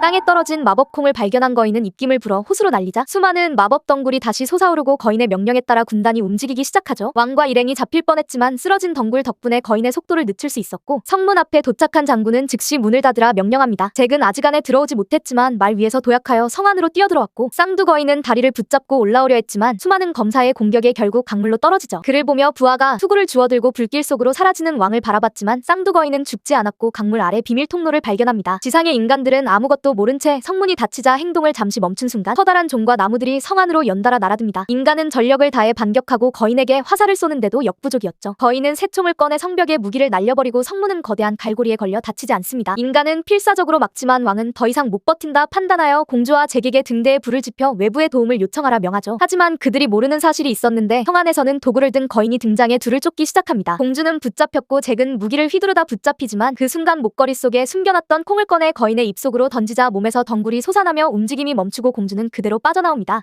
땅에 떨어진 마법콩을 발견한 거인은 입김을 불어 호수로 날리자 수많은 마법 덩굴이 다시 솟아오르고 거인의 명령에 따라 군단이 움직이기 시작하죠. 왕과 일행이 잡힐 뻔했지만 쓰러진 덩굴 덕분에 거인의 속도를 늦출 수 있었고 성문 앞에 도착한 장군은 즉시 문을 닫으라 명령합니다. 잭은 아직 안에 들어오지 못했지만 말 위에서 도약하여 성 안으로 뛰어들어왔고 쌍두 거인은 다리를 붙잡고 올라오려 했지만 수많은 검사의 공격에 결국 강물로 떨어지죠. 그를 보며 부하가 투구를 주워들고 불길 속으로 사라지는 왕을 바라봤지만 쌍두 거인은 죽지 않았고 강물 아래 비밀 통로를 발견합니다. 지상의 인간들은 아무것도 모른 채 성문이 닫히자 행동을 잠시 멈춘 순간 커다란 종과 나무들이 성 안으로 연달아 날아듭니다. 인간은 전력을 다해 반격하고 거인에게 화살을 쏘는데도 역부족이었죠. 거인은 새총을 꺼내 성벽에 무기를 날려버리고 성문은 거대한 갈고리에 걸려 닫히지 않습니다. 인간은 필사적으로 막지만 왕은 더 이상 못 버틴다 판단하여 공주와 잭에게 등대에 불을 지펴 외부의 도움을 요청하라 명하죠. 하지만 그들이 모르는 사실이 있었는데 성 안에서는 도구를 든 거인이 등장해 둘을 쫓기 시작합니다. 공주는 붙잡혔고 잭은 무기를 휘두르다 붙잡히지만 그 순간 목걸이 속에 숨겨놨던 콩을 꺼내 거인의 입속으로 몸에서 덩굴이 솟아나며 움직임이 멈추고 공주는 그대로 빠져나옵니다.